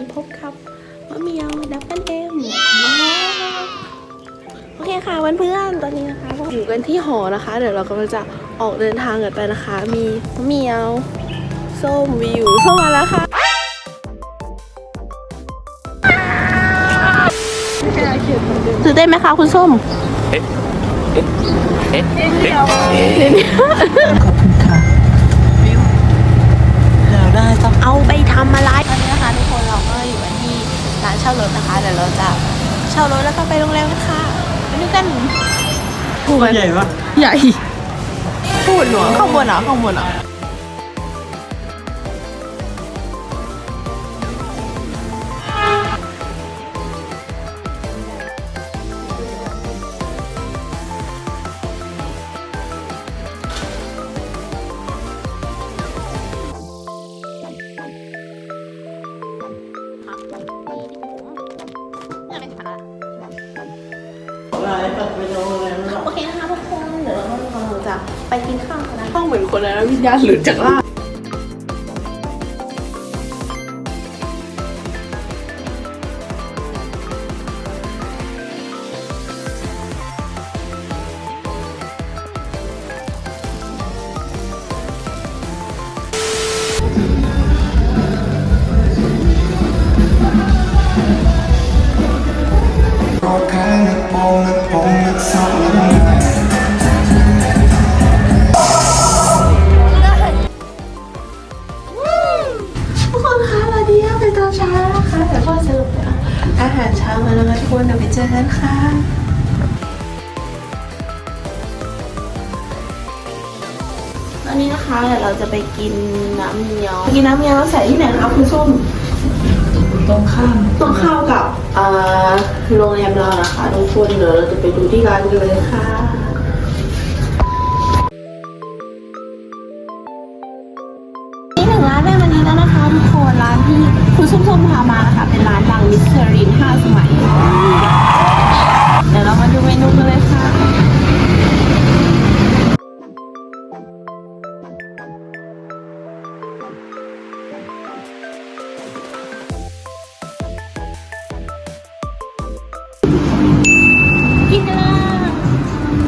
นี้พบกับมะเมียวดับเบิลเอ็มโอเคค่ะเพื่อนๆตอนนี้นะคะพวกอยู่กันที่หอนะคะ เดี๋ยวเรากำลังจะออกเดินทางกันไปนะคะ มีมะเมียวส้มวิวส้มมาแล้วค่ะตื่นเต้นไหมคะคุณส้มเอ๊ะเอ๊ะเอ๊ะขอบคุณค่ะเราได้ต้องเอาไปทำอะไรตอนนี้นะคะ ร้านเช่ารถนะคะเดี๋ยวเราจะเช่ารถแล้วก็ไปโรงแรมกันค่ะไปดูกันพูดใหญ่ปะใหญ่พูดหนูข้างบนเหรอข้างบนเหรอ อะไรไปโดนอะไรโอเคนะคะทุกคน เดี๋ยวเรากำลังจะไปกินข้าวกันนะ ต้องเหมือนคนแล้ววิญญาณหลุดจากร่าง ค่ะตอนนี้นะคะเดี๋ยวเราจะไปกินน้ำเมียวกินน้ำเมียวใส่ที่ไหนคะคุณส้มตรงข้ามต้องเข้ากับอ่าโรงแรมเรานะคะทุกคนเดี๋ยวเราจะไปดูที่ร้านกันเลยค่ะนี่ถึงร้านแม่วันนี้แล้วนะคะทุกคนร้านที่คุณส้มๆพามานะคะ เป็นร้านดังมิสเตอรินห้าสมัยเดูเมนูกันเลยค่ะ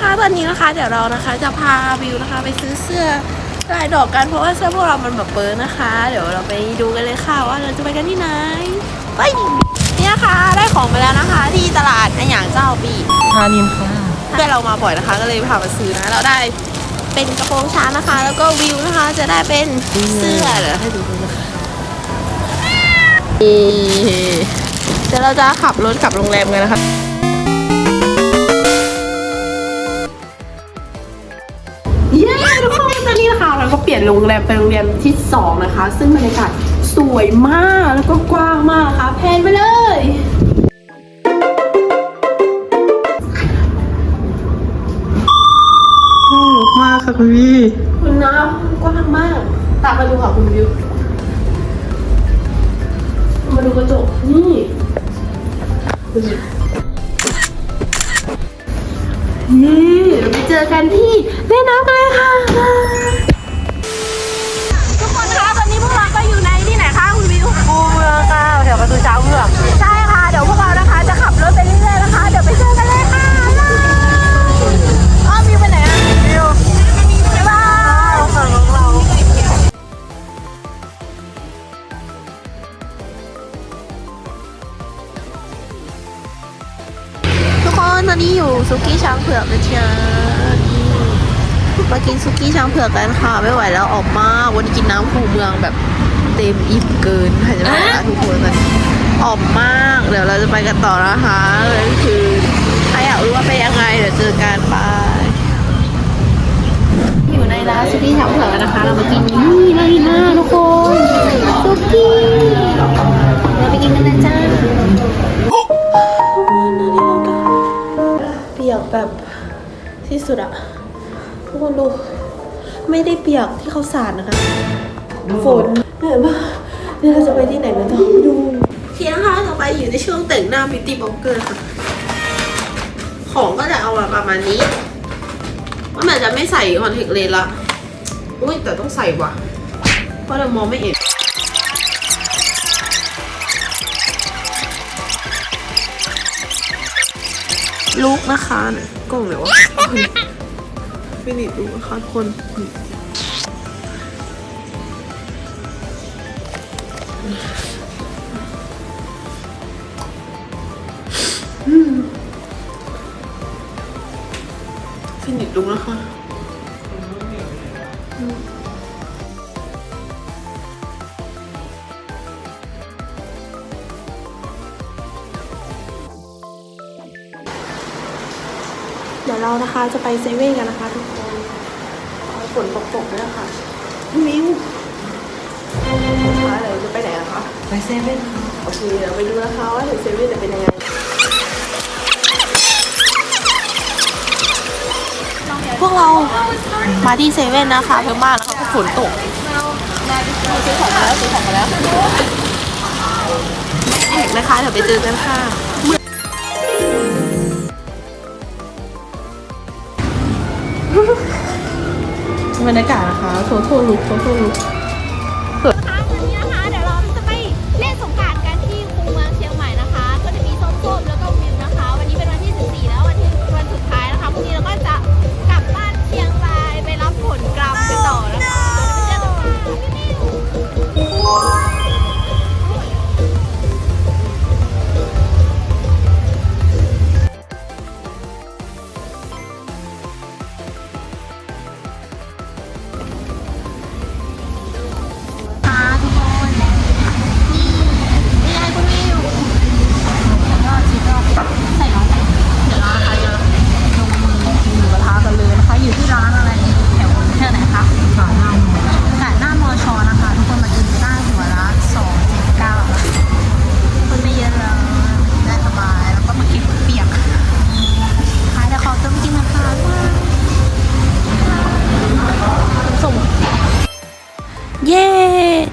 ค่ะตอนนี้นะคะ เดี๋ยวเรานะคะจะพาวิวนะคะ ไปซื้อเสื้อลายดอกกันเพราะว่าเสื้อพวกเรามันแบบเปิดนะคะ เดี๋ยวเราไปดูกันเลยค่ะว่าเราจะไปกันที่ไหนไป นี่ยค่ะได้ของมาแล้วนะคะ ที่ตลาดอันหยางเจ้าปีทานินค่ะเพื่อนเรามาบ่อยนะคะ ก็เลยพามาซื้อนะ เราได้เป็นกระโปรงช้างนะคะ แล้วก็วิวนะคะ จะได้เป็นเสื้อเดี๋ยวให้ดูนะคะนี่เดี๋ยวเราจะขับรถกลับโรงแรมกันนะคะเย้ทุกคนตอนนี้นะคะเราก็เปลี่ยนโรงแรมเป็นโรงแรมที่สองนะคะ ซึ่งบรรยากาศ สวยมากแล้วก็กว้างมากค่ะแพนไปเลยโอ้มากค่ะคุณพี่ คุณน้ำกว้างมาก ตามมาดูค่ะคุณวิว นตอนนี้อยู่ซุกี้ช้างเผือกนะจ๊ะมากินซุกี้ช้างเผือกกันค่ะไม่ไหวแล้วออกมากวันนี้กินน้ำผูเมืองแบบเต็มอิ่มเกินค่ะจะบอกนะทุกคนตอนนี้ออกมาก เดี๋ยวเราจะไปกันต่อนะคะเลยคือใครอยากรู้ว่าไปยังไงเดี๋ยวเจอกันไปอยู่ในร้านซุกี้ช้างเผือกนะคะ เรามากินนี่เลยนะทุกคนซุกี้เราไปกินกันนะจ๊ะ แบบที่สุดอะทุกคนดู ไม่ได้เปียกที่เขาสาดนะคะ ฝนเหนื่อยมากเดี๋ยวเราจะไปที่ไหนกันต้องดูทีนะคะต่อไปอยู่ในช่วงแต่งหน้าพิตตี้บ็อกเกอร์ค่ะของก็จะเอามาประมาณนี้ว่ามันจะไม่ใส่คอนแทคเลนส์ละ อุ้ยแต่ต้องใส่ว่ะ เพราะเรามองไม่เห็น ลูกนะคะเนี่ยกล่องไหนวะฟินิชลูกนะคะทุกคนฟินิชลูกนะคะ เดี๋ยวเรานะคะจะไปเซเว่นกันนะคะทุกคนเอาฝนตกๆด้วยนะคะพี่มิวนะคะเดี๋ยวจะไปไหนนะคะไปเซเว่นโอเคเดี๋ยวไปดูนะคะว่าถึงเซเว่นจะเป็นยังไงพวกเรามาที่เซเว่นนะคะเยอะมากนะคะเพราะฝนตกซื้อของมาแล้วซื้อของมาแล้วแท็กนะคะเดี๋ยวไปเจอกันค่ะ บรรยากาศนะคะโทโทลุกโทโทลุก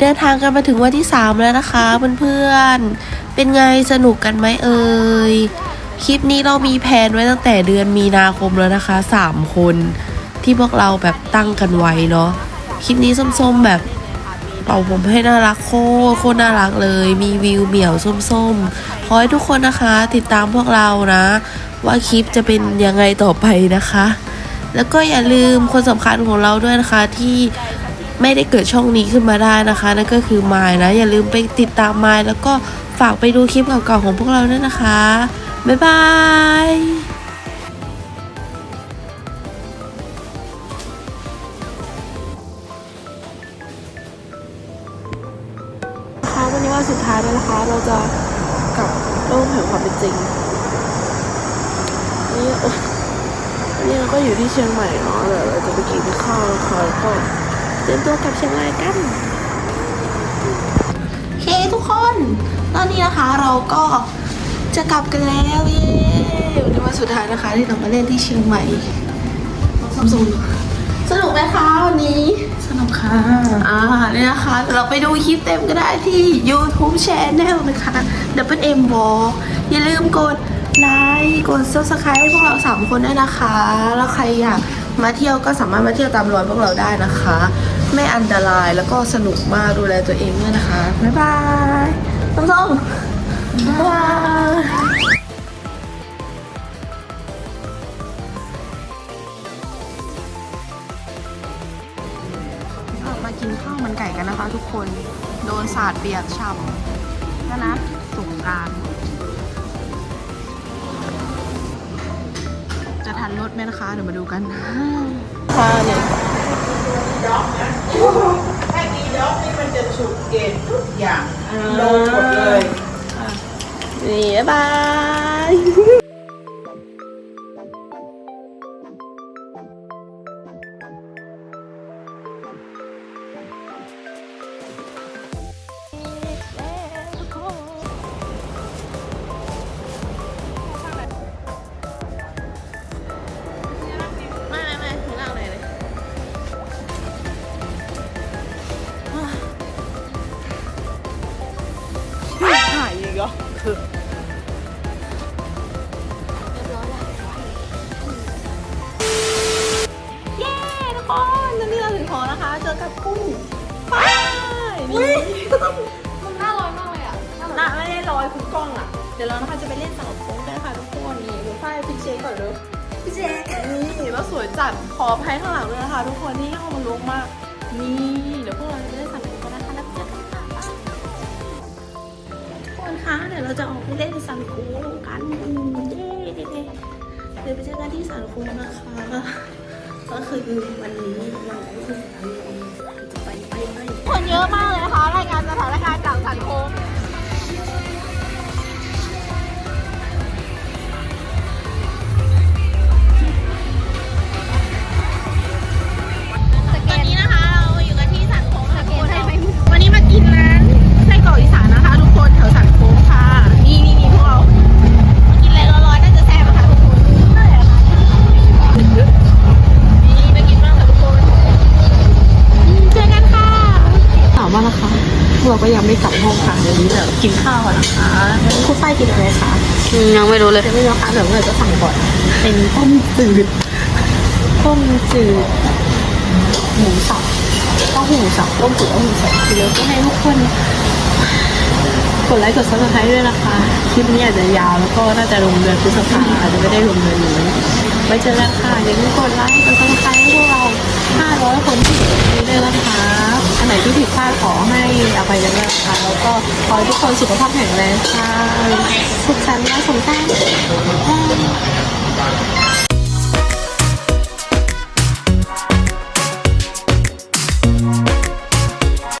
เดินทางกันมาถึงวันที่ 3 แล้วนะคะเพื่อนๆ เป็นไงสนุกกันไหมเอ่ย คลิปนี้เรามีแผนไว้ตั้งแต่เดือนมีนาคมแล้วนะคะ 3 คนที่พวกเราแบบตั้งกันไว้เนาะ คลิปนี้ส้มๆแบบเป่าผมให้น่ารักโคตรโคตรน่ารักเลย มีวิวเหมี่ยวส้มๆ ขอให้ทุกคนนะคะติดตามพวกเรานะ ว่าคลิปจะเป็นยังไงต่อไปนะคะ แล้วก็อย่าลืมคนสำคัญของเราด้วยนะคะที่ ไม่ได้เกิดช่องนี้ขึ้นมาได้นะคะ นั่นก็คือไมายนะ อย่าลืมไปติดตามไมายแล้วก็ฝากไปดูคลิปเก่าๆของพวกเราด้วยนะคะ บ๊ายบายค่ะวันนี้วันสุดท้ายแล้วนะคะ เราจะกลับโลกแห่งความเป็นจริง นี่โอ๊ยวันนี้เราก็อยู่ที่เชียงใหม่เนาะเดี๋ยวเราจะไปกินข้าวนะคะแล้วก็ ตรียมตัวกลับเชียงรายกันโอเคทุกคน ตอนนี้นะคะเราก็จะกลับกันแล้วเย้วันนี้วันสุดท้ายนะคะ ที่เรามาเล่นที่เชียงใหม่ซัมซุงสนุกไหมคะวันนี้สนุกค่ะอ่าเนี่ยนะคะเราไปดูคลิปเต็มก็ได้ที่ YouTube Channel นะคะ Double M Walk อย่าลืมกดไลค์กด Subscribe ให้พวกเรา 3 คนด้วยนะคะ แล้วใครอยากมาเที่ยวก็สามารถมาเที่ยวตามรอยพวกเราได้นะคะ ไม่อันตรายแล้วก็สนุกมากดูแลตัวเองด้วยนะคะ บ๊ายบายต้องต้องบ๊ายบายออกมากินข้าวมันไก่กันนะคะทุกคนโดนสาดเปียกฉ่ำนะนะสงกราร จะทันรถไหมนะคะ เดี๋ยวมาดูกันค่ะเนี่ย ถ้าดีด็อกนี่มันจะฉุดเกณฑ์ทุกอย่างลงหมดเลย นี่บ๊ายบาย คนตอนนี้เราถึงหอนะคะ เจอกับกุ้งไปนี่มันน่าร้อนมากเลยอะน่ะไม่ได้ลอยคุณกล้องอะ เดี๋ยวเรานะคะจะไปเล่นเสาโค้งกันค่ะทุกคนนี่ดูฝ้ายพี่เจก่อนเลยพี่เจนี่แล้วสวยจัดขออภัยข้างหลังด้วยนะคะ ทุกคนที่ห้องมันรกมาก นี่เดี๋ยวพวกเราจะได้สั่งกันนะคะแล้วเจอกันค่ะทุกคนคะเดี๋ยวเราจะออกไปเล่นสันคูกันเย้เดี๋ยวไปเจอกันที่สันคูนะคะ ก็คือวันนี้เราจะไปไปไปคนเยอะมากเลยนะคะรายการสถาน ก็ยังไม่กลับห้องค่ะเดี๋ยวนี้เดี๋ยวกินข้าวก่อนนะคะคุณฝ้ายกินอะไรคะยังไม่รู้เลยไม่รู้ค่ะเดี๋ยวเราจะสั่งก่อน เป็นต้มจืดต้มจืดหมูสับเต้าหู้สับต้มจืดเต้าหู้สับเดี๋ยวก็ให้ทุกคนกดไลค์กดซับสไครต์ด้วยนะคะ คลิปนี้อาจจะยาวแล้วก็น่าจะลงเดือนพฤษภาอาจจะไม่ได้ลงเดือนนี้ไว้เจอกันค่ะอย่าลืมกดไลค์กดซับสไครต์ให้พวกเรา 500 คนที่อยู่ตรงนี้ด้วยนะคะ อันไหนที่ผิดพลาดขอให้อภัยกันด้วยนะคะแล้วก็ขอให้ทุกคนสุขภาพแข็งแรงค่ะสุขสันต์วันสงกรานต์